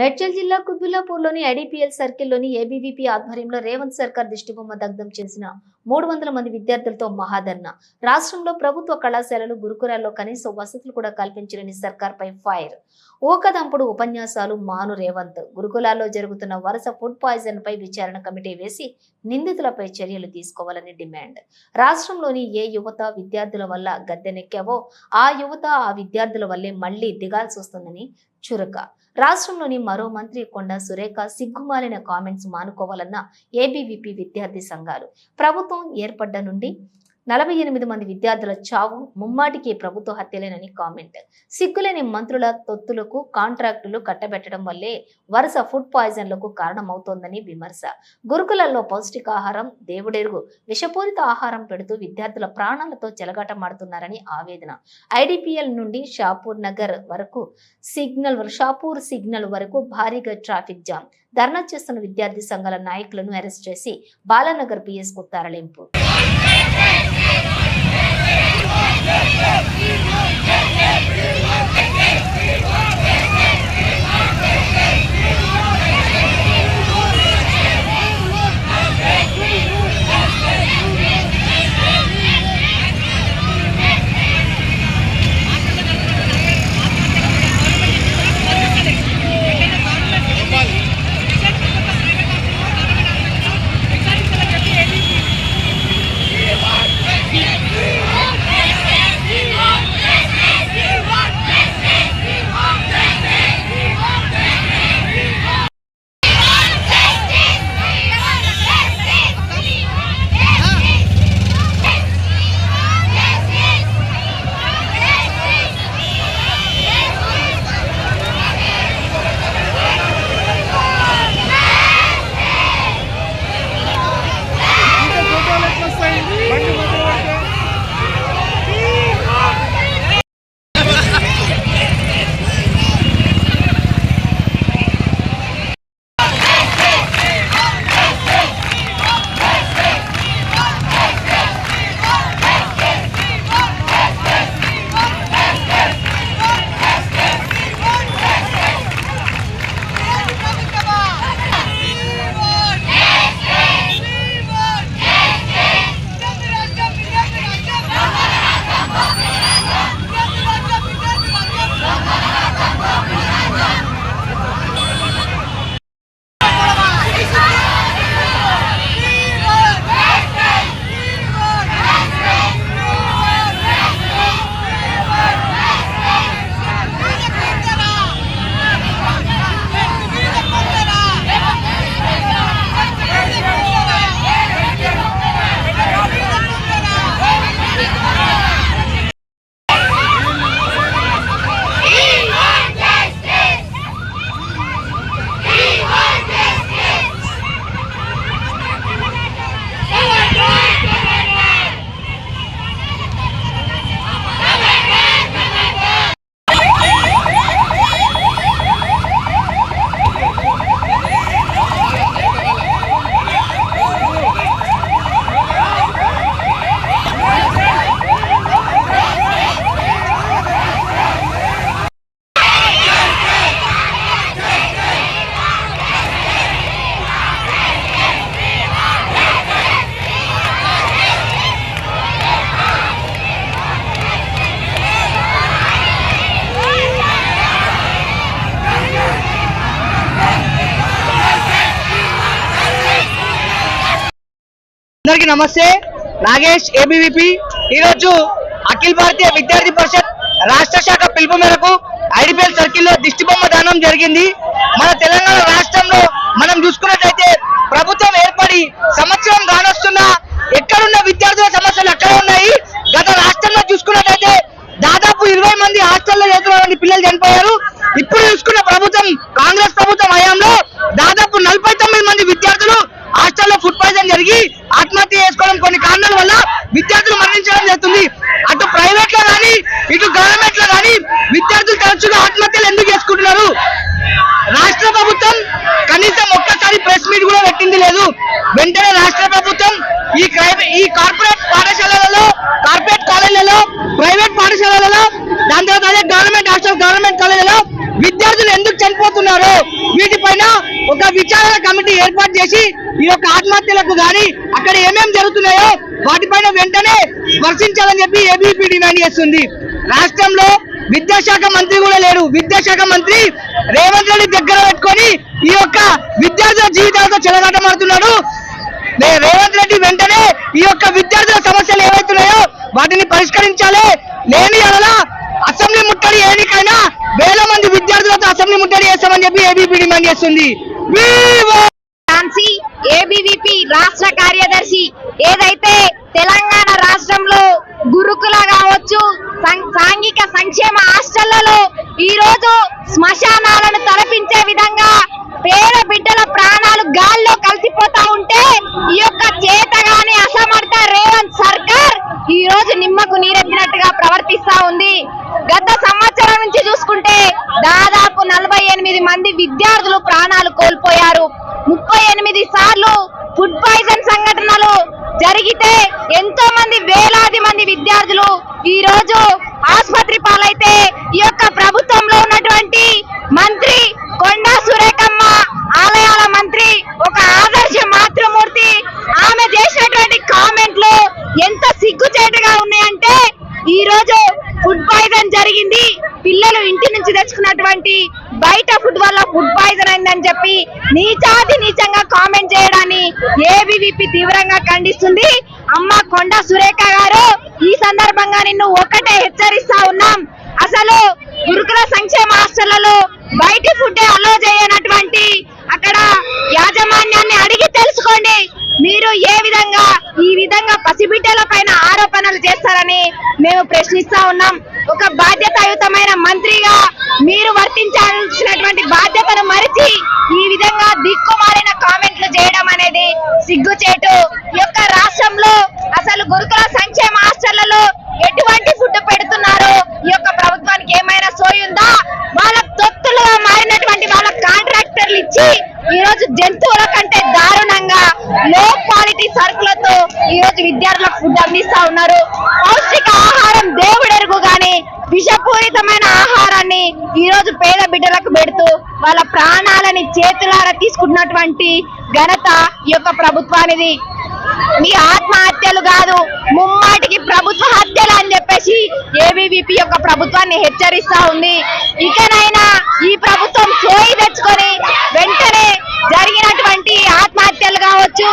మేడ్చల్ జిల్లా కుబుల్లాపూర్లోని IDPL సర్కిల్లోని ABVP ఆధ్వర్యంలో రేవంత్ సర్కార్ దిష్టిబొమ్మ దగ్ధం చేసిన మూడు వందల మంది విద్యార్థులతో మహాధర్ణ. రాష్ట్రంలో ప్రభుత్వ కళాశాలలు గురుకులాల్లో కనీస వసతులు కూడా కల్పించలేని సర్కార్పై ఫైర్. ఊకదంపుడు ఉపన్యాసాలు మాను రేవంత్. గురుకులాల్లో జరుగుతున్న వరుస ఫుడ్ పాయిజన్ పై విచారణ కమిటీ వేసి నిందితులపై చర్యలు తీసుకోవాలని డిమాండ్. రాష్ట్రంలోని ఏ యువత విద్యార్థుల వల్ల గద్దెనెక్కావో ఆ యువత ఆ విద్యార్థుల వల్లే మళ్ళీ దిగాల్సి వస్తుందని చురక. రాష్ట్రంలోని మరో మంత్రి కొండ సురేఖ సిగ్గుమాలిన కామెంట్స్ మానుకోవాలన్న ఏబీవీపీ విద్యార్థి సంఘాలు ప్రభుత్వం ఏర్పడ్డ నుండి నలభై ఎనిమిది మంది విద్యార్థుల చావు ముమ్మాటికి ప్రభుత్వ హత్యలేనని కామెంట్. సిగ్గులేని మంత్రుల తొత్తులకు కాంట్రాక్టులు కట్టబెట్టడం వల్లే వరుస ఫుడ్ పాయిజన్లకు కారణమవుతోందని విమర్శ. గురుకులల్లో పౌష్టికాహారం దేవుడెరుగు విషపూరిత ఆహారం పెడుతూ విద్యార్థుల ప్రాణాలతో చెలగాటమాడుతున్నారని ఆవేదన. ఐడిపిఎల్ నుండి షాపూర్ నగర్ వరకు సిగ్నల్ షాపూర్ సిగ్నల్ వరకు భారీగా ట్రాఫిక్ జామ్. ధర్నా చేస్తున్న విద్యార్థి సంఘాల నాయకులను అరెస్ట్ చేసి బాలానగర్ పిఎస్కు తరలింపు నమస్తే. నాగేష్ ఏబీవీపీ ఈరోజు అఖిల భారతీయ విద్యార్థి పరిషత్ రాష్ట్ర శాఖ పిలుపు మేరకు ఐడిపిఎల్ సర్కిల్లో దిష్టిబొమ్మ దానం జరిగింది. మన తెలంగాణ రాష్ట్రంలో మనం చూసుకున్నట్లయితే ప్రభుత్వం ఏర్పడి సంవత్సరం కానొస్తున్న ఎక్కడున్న విద్యార్థుల సమస్యలు అక్కడ ఉన్నాయి గత రాష్ట్రంలో చూసుకున్నట్లయితే దాదాపు ఇరవై మంది హాస్టల్లో చదువుతున్న పిల్లలు చనిపోయారు ఇప్పుడు చూసుకున్న ప్రభుత్వం కాంగ్రెస్ ప్రభుత్వం హయాంలో దాదాపు నలభై తొమ్మిది మంది విద్యార్థులు హాస్టల్లో ఫుడ్ పాయిజన్ జరిగి ఆత్మహత్య చేసుకోవడం కొన్ని కారణాల వల్ల విద్యార్థులు మరణించడం జరుగుతుంది అటు ప్రైవేట్లో కానీ ఇటు గవర్నమెంట్లో కానీ విద్యార్థులు తరచుగా ఆత్మహత్యలు ఎందుకు చేసుకుంటున్నారు? రాష్ట్ర ప్రభుత్వం కనీసం ఒక్కసారి ప్రెస్ మీట్ కూడా పెట్టింది లేదు. వెంటనే రాష్ట్ర ప్రభుత్వం ఈ ఈ కార్పొరేట్ పాఠశాలలలో కార్పొరేట్ కాలేజీలలో ప్రైవేట్ పాఠశాలలలో దాని తర్వాత అదే గవర్నమెంట్ హాస్టల్ గవర్నమెంట్ కాలేజీలో విద్యార్థులు ఎందుకు చనిపోతున్నారు? వీటిపైన ఒక విచారణ కమిటీ ఏర్పాటు చేసి ఈ యొక్క ఆత్మహత్యలకు గాని అక్కడ ఏమేం జరుగుతున్నాయో వాటిపైన వెంటనే స్పర్శించాలని చెప్పి ఏబీపీ డిమాండ్ చేస్తుంది. రాష్ట్రంలో విద్యాశాఖ మంత్రి కూడా లేడు. విద్యాశాఖ మంత్రి రేవంత్ రెడ్డి దగ్గర పెట్టుకొని ఈ యొక్క విద్యార్థుల జీవితాలతో చెలగాటమాడుతున్నాడు. రేవంత్ రెడ్డి వెంటనే ఈ యొక్క విద్యార్థుల సమస్యలు ఏవైతున్నాయో వాటిని పరిష్కరించాలి. లేని అలా అసెంబ్లీ ముట్టడి ఏనికైనా వేల మంది విద్యార్థులతో అసెంబ్లీ ముట్టడి చేస్తామని చెప్పి ఏబీపీ డిమాండ్ చేస్తుంది. ఏబివిపి రాష్ట్ర కార్యదర్శి ఏదైతే తెలంగాణ రాష్ట్రంలో గురుకుల కావచ్చు సాంఘిక సంక్షేమ హాస్టళ్ళలో ఈ రోజు శ్మశానాలను తలపించే విధంగా పేద బిడ్డల ప్రాణాలు గాల్లో కలిసిపోతా ఉంటే ఈ యొక్క చేతగాని అసమర్థ రేవంత్ సర్కార్ ఈ రోజు నిమ్మకు నీరెత్తినట్టుగా ప్రవర్తిస్తా ఉంది. గత సంవత్సరం నుంచి చూసుకుంటే దాదాపు నలభై ఎనిమిది మంది విద్యార్థులు ప్రాణాలు కోల్పోయారు. ముప్పై ఎనిమిది సార్లు ఫుడ్ పాయిజన్ సంఘటనలు జరిగితే ఎంతో మంది వేలాది మంది విద్యార్థులు ఈ రోజు ఆసుపత్రి పాలైతే ఈ యొక్క ప్రభుత్వంలో ఉన్నటువంటి మంత్రి కొండా సురేఖమ్మ ఆలయాల మంత్రి ఒక ఆదర్శ మాతృమూర్తి. ఆమె చేసినటువంటి కామెంట్ ఎంత సిగ్గుచేటుగా ఉన్నాయంటే ఈ రోజు ఫుడ్ పాయిజన్ జరిగింది. పిల్లలు ఇంటి నుంచి తెచ్చుకున్నటువంటి బయట ఫుడ్ వల్ల ఫుడ్ పాయిజన్ అయిందని చెప్పి నీచాది నీచంగా కామెంట్ చేయడాన్ని ఏబీవీపీ తీవ్రంగా ఖండిస్తుంది. అమ్మ కొండ సురేఖ గారు ఈ సందర్భంగా నిన్ను ఒకటే హెచ్చరిస్తా ఉన్నాం. అసలు గురుకుల సంక్షేమ హాస్టళ్ళలో బయటి ఫుడ్ అలో చేయనటువంటి అక్కడ యాజమాన్యాన్ని అడిగి మీరు ఏ విధంగా ఈ విధంగా పసిబిడ్డల పైన ఆరోపణలు చేస్తారని మేము ప్రశ్నిస్తా ఉన్నాం. ఒక బాధ్యతాయుతమైన మంత్రిగా మీరు వర్తించాల్సినటువంటి బాధ్యతను మరిచి ఈ విధంగా దిక్కుమాలిన కామెంట్లు చేయడం అనేది సిగ్గుచేటు. ఈ యొక్క రాష్ట్రంలో అసలు గురుకుల సంక్షేమ హాస్టళ్ళలో ఎటువంటి ఫుడ్ పెడుతున్నారు ఈ యొక్క ప్రభుత్వానికి ఏమైనా సోయుందా వాళ్ళ తొత్తులుగా మారినటువంటి వాళ్ళ కాంట్రాక్టర్లు ఇచ్చి ఈ రోజు జంతువుల కంటే దారుణంగా లో క్వాలిటీ సరుకులతో ఈ రోజు విద్యార్థులకు ఫుడ్ అందిస్తా ఉన్నారు పౌష్టిక ఆహారం దేవుడెరుగు గాని విషపూరితమైన ఆహారాన్ని ఈ రోజు పేద బిడ్డలకు పెడుతూ వాళ్ళ ప్రాణాలని చేతులారా తీసుకున్నటువంటి ఘనత ఈ యొక్క ప్రభుత్వానిది. మీ ఆత్మహత్యలు కాదు ముమ్మాటికి ప్రభుత్వ హత్యలు అని చెప్పేసి ఏబీవీపీ యొక్క ప్రభుత్వాన్ని హెచ్చరిస్తా ఉంది. ఇకనైనా ఈ ప్రభుత్వం సోయి తెచ్చుకొని వెంటనే జరిగినటువంటి ఆత్మహత్యలు కావచ్చు